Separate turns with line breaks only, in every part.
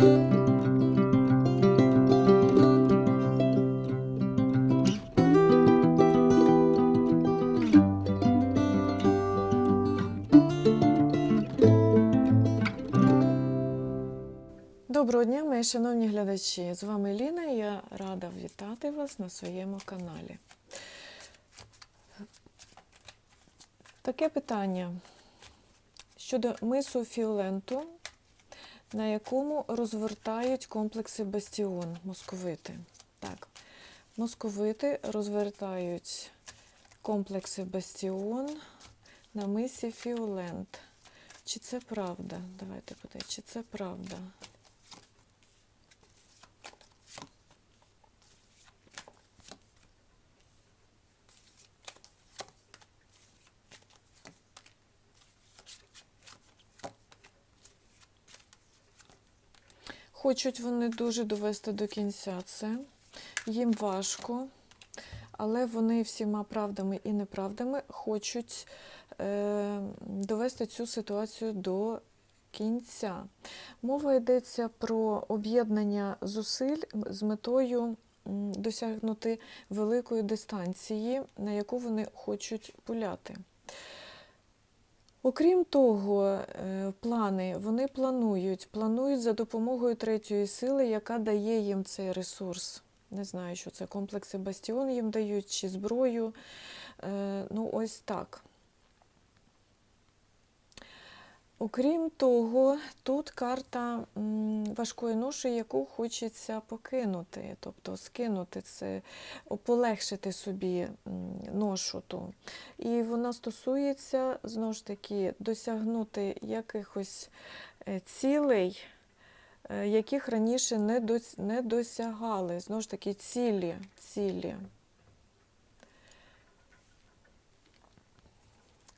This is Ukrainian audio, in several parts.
Доброго дня, мої шановні глядачі. З вами Ліна я рада вітати вас на своєму каналі. Таке питання щодо мису Фіоленту, на якому розвертають комплекси Бастіон московити. Так, московити розвертають комплекси Бастіон на мисі Фіолент. Чи це правда? Давайте подивимося, чи це правда? Хочуть вони дуже довести до кінця це. Їм важко, але вони всіма правдами і неправдами хочуть е, довести цю ситуацію до кінця. Мова йдеться про об'єднання зусиль з метою досягнути великої дистанції, на яку вони хочуть пуляти. Окрім того, е, плани вони планують, планують за допомогою третьої сили, яка дає їм цей ресурс. Не знаю, що це комплекси Бастіон їм дають, чи зброю. Е, Ну, ось так. Окрім того, тут карта важкої ноші, яку хочеться покинути, тобто скинути це, полегшити собі ношу ту. І вона стосується знову ж таки досягнути якихось е, цілей, е, яких раніше не досягали. Знову ж таки, цілі. цілі.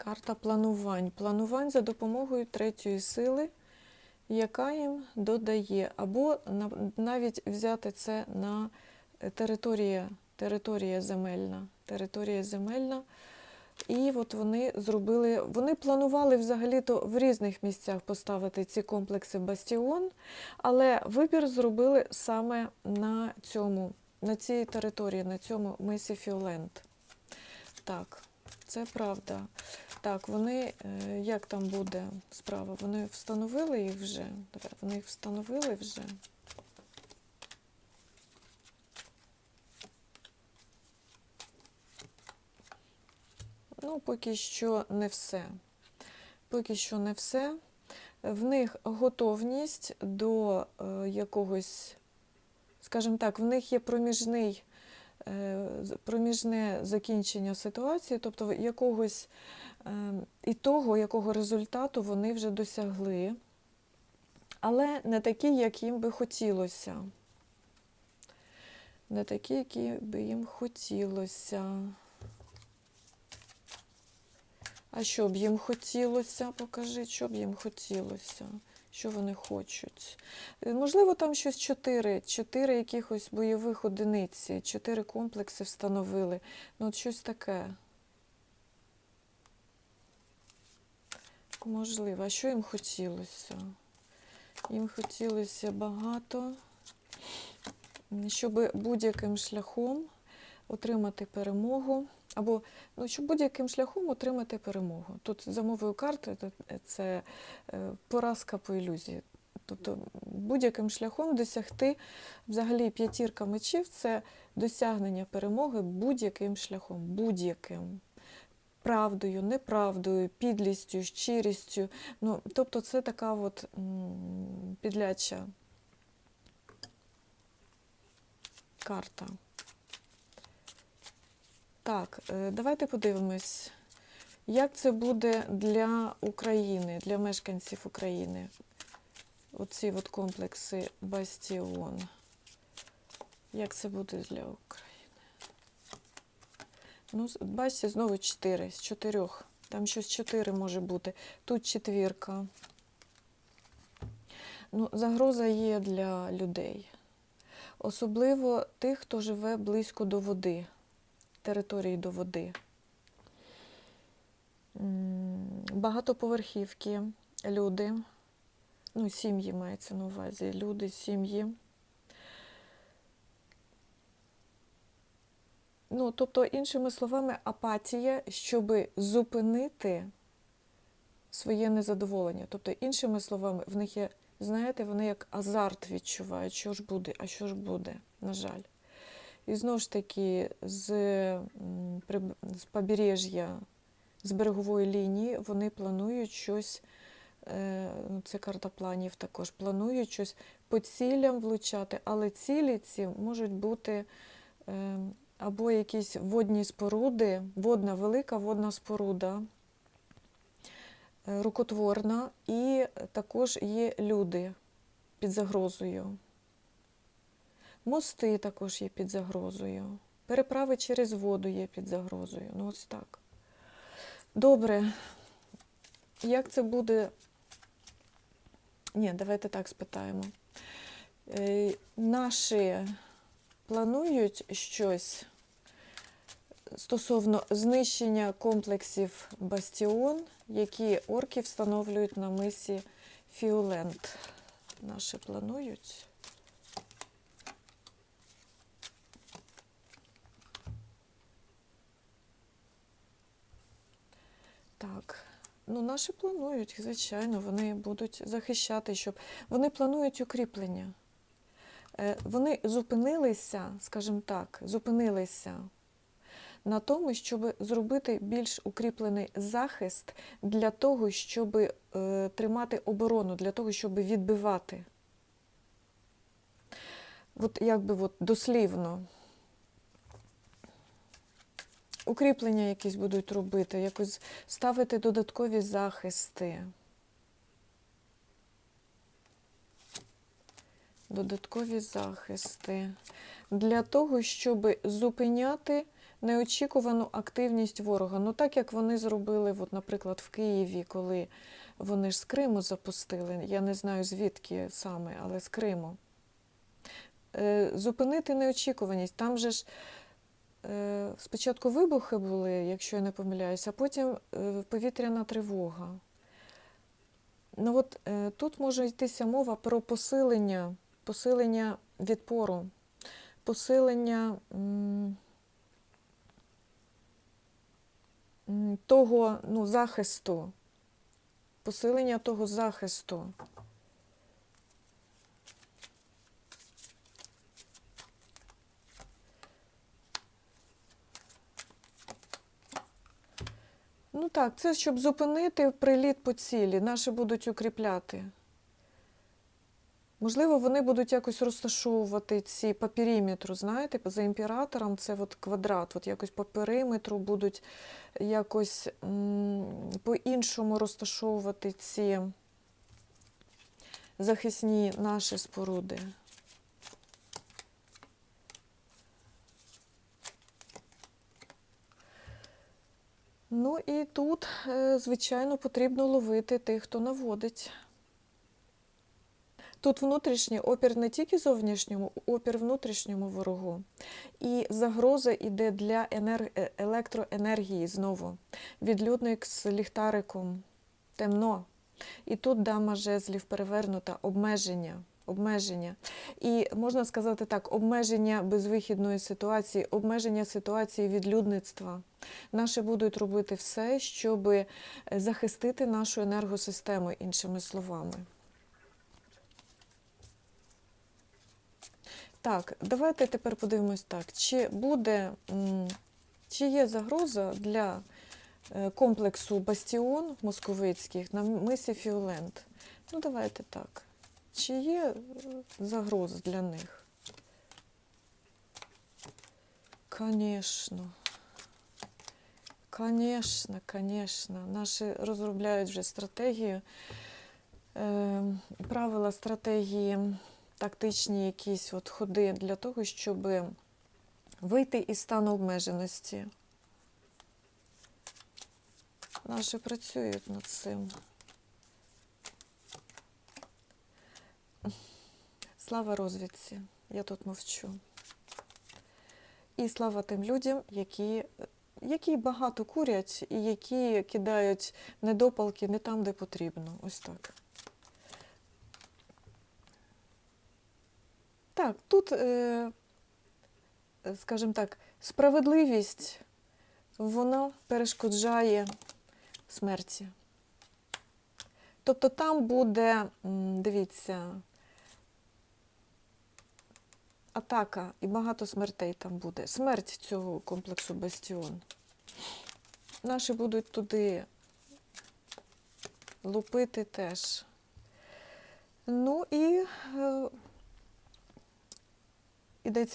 Карта планувань. Планувань за допомогою третьої сили, яка їм додає, або навіть взяти це на е, територія, територія земельна. Територія земельна. І от вони зробили, вони планували взагалі-то в різних місцях поставити ці комплекси Бастіон, але вибір зробили саме на цьому, на цій території, на цьому мисі Фіолент. Так, це правда. Так, вони, е, як там буде справа? Вони встановили їх вже? Давай, Вони їх встановили вже. Ну, поки що не все. Поки що не все. В них готовність до е, якогось, скажімо так, в них є проміжний, проміжне закінчення ситуації, тобто якогось е, і того, якого результату вони вже досягли, але не такий, як їм би хотілося. Не такий, який би їм хотілося. А що б їм хотілося? Покажи, що б їм хотілося, що вони хочуть. Е, Можливо, там щось чотири, чотири якихось бойових одиниці, чотири комплекси встановили. Ну, от щось таке. Можливо, а що їм хотілося? Їм хотілося багато, щоб будь-яким шляхом отримати перемогу. Або ну, щоб будь-яким шляхом отримати перемогу. Тут за мовою карти це е, поразка по ілюзії. Тобто будь-яким шляхом досягти взагалі п'ятірка мечів це досягнення перемоги будь-яким шляхом, будь-яким. Правдою, неправдою, підлістю, щирістю. Ну, тобто це така от підляча карта. Так, е, давайте подивимось, як це буде для України, для мешканців України. Оці от комплекси Бастіон. Як це буде для України? Ну, бачите, знову 4 з 4. Там щось 4 може бути. Тут четвірка. Ну, загроза є для людей. Особливо тих, хто живе близько до води території до води. Багатоповерхівки, люди, Ну, сім'ї мається на увазі, люди, сім'ї. Ну, тобто, іншими словами, апатія, щоб зупинити своє незадоволення. Тобто, іншими словами, в них є, знаєте, вони як азарт відчувають, що ж буде, а що ж буде, на жаль. І знову ж таки, з, з побережжя, з берегової лінії, вони планують щось, е, ну, це карта планів також, планують щось по цілям влучати, але цілі ці можуть бути е, або якісь водні споруди, водна, велика водна споруда, е, рукотворна, і також є люди під загрозою. Мости також є під загрозою. Переправи через воду є під загрозою. Ну, ось так. Добре. Як це буде? Ні, давайте так спитаємо. Е, Наші планують щось стосовно знищення комплексів Бастіон, які орки встановлюють на мисі Фіолент. Наші планують. Так, ну наші планують, звичайно, вони будуть захищати, щоб вони планують укріплення. Е, Вони зупинилися, скажімо так, зупинилися на тому, щоб зробити більш укріплений захист для того, щоб е, тримати оборону, для того, щоб відбивати. От якби от дослівно. Укріплення якісь будуть робити, якось ставити додаткові захисти. Додаткові захисти для того, щоб зупиняти неочікувану активність ворога. Ну, так як вони зробили, от, наприклад, в Києві, коли вони ж з Криму запустили, я не знаю звідки саме, але з Криму. Е, Зупинити неочікуваність. Там же ж спочатку вибухи були, якщо я не помиляюся, а потім е, повітряна тривога. Ну от е, тут може йтися мова про посилення, посилення відпору, посилення того ну, захисту, посилення того захисту. Ну так, це щоб зупинити приліт по цілі, наші будуть укріпляти. Можливо, вони будуть якось розташовувати ці по периметру, знаєте, за імператором це от квадрат, от якось по периметру будуть якось по-іншому розташовувати ці захисні наші споруди. Ну і тут, е, звичайно, потрібно ловити тих, хто наводить. Тут внутрішній опір не тільки зовнішньому, опір внутрішньому ворогу. І загроза йде для е, електроенергії знову. Відлюдник з ліхтариком темно. І тут дама жезлів перевернута, обмеження. Обмеження. І можна сказати так, обмеження безвихідної ситуації, обмеження ситуації відлюдництва. Наші будуть робити все, щоб захистити нашу енергосистему, іншими словами. Так, давайте тепер подивимось так, чи буде, чи є загроза для е, комплексу Бастіон московицьких на мисі Фіолент. Ну, давайте так. Чи є е, загроза для них? Конечно. Конечно, конечно. Наші розробляють вже стратегію, е, правила стратегії, тактичні якісь от ходи для того, щоб вийти із стану обмеженості. Наші працюють над цим. Слава розвідці, я тут мовчу. І слава тим людям, які, які багато курять і які кидають недопалки не там, де потрібно. Ось так. Так, тут, е, скажімо так, справедливість вона перешкоджає смерті. Тобто там буде, дивіться, атака і багато смертей там буде. Смерть цього комплексу Бастіон. Наші будуть туди лупити теж. Ну і е,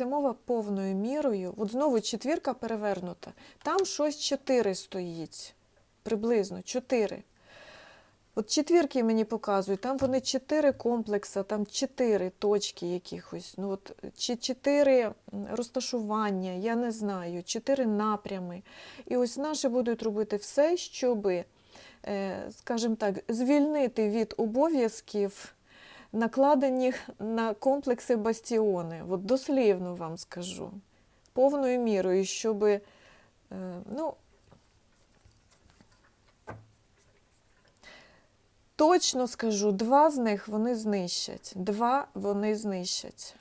мова повною мірою. От знову четвірка перевернута. Там щось чотири стоїть. Приблизно чотири. От четвірки мені показують, там вони чотири комплекси, там чотири точки якихось, ну от чи чотири розташування, я не знаю, чотири напрями. І ось наші будуть робити все, щоб, скажімо так, звільнити від обов'язків, накладених на комплекси бастіони. От дослівно вам скажу, повною мірою, щоб, е, ну, Точно скажу, два з них вони знищать. Два вони знищать.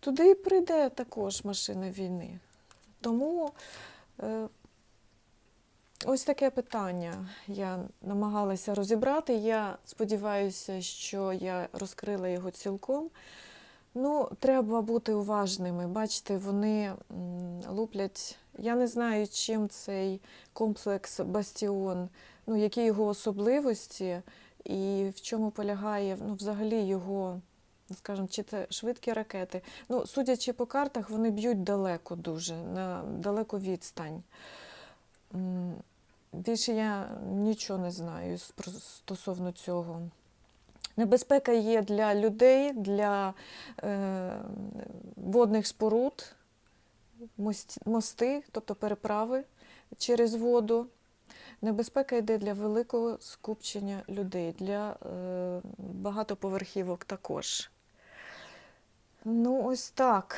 Туди і прийде також машина війни. Тому е, ось таке питання я намагалася розібрати. Я сподіваюся, що я розкрила його цілком. Ну, треба бути уважними. Бачите, вони луплять. Я не знаю, чим цей комплекс Бастіон, ну, які його особливості і в чому полягає ну, взагалі його, скажімо, чи це швидкі ракети. Ну, судячи по картах, вони б'ють далеко дуже, на далеку відстань. Більше я нічого не знаю стосовно цього. Небезпека є для людей, для е, водних споруд, мости, тобто переправи через воду. Небезпека йде для великого скупчення людей, для е, багатоповерхівок також. Ну, ось так.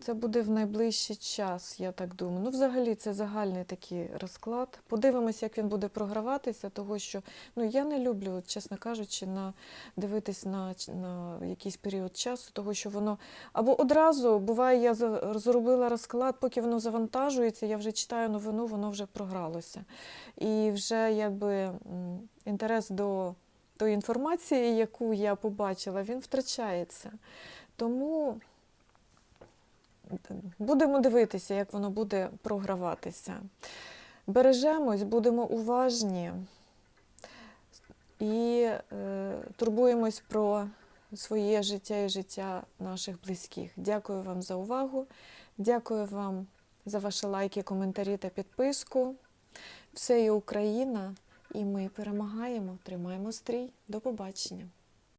Це буде в найближчий час, я так думаю. Ну, взагалі, це загальний такий розклад. Подивимося, як він буде програватися, того що ну, я не люблю, чесно кажучи, на, дивитись на, на якийсь період часу, того що воно або одразу буває, я зробила розклад, поки воно завантажується, я вже читаю новину, воно вже програлося. І вже якби інтерес до тої інформації, яку я побачила, він втрачається. Тому будемо дивитися, як воно буде програватися. Бережемось, будемо уважні і е, турбуємось про своє життя і життя наших близьких. Дякую вам за увагу. Дякую вам за ваші лайки, коментарі та підписку. Все є Україна, і ми перемагаємо. Тримаємо стрій. До побачення.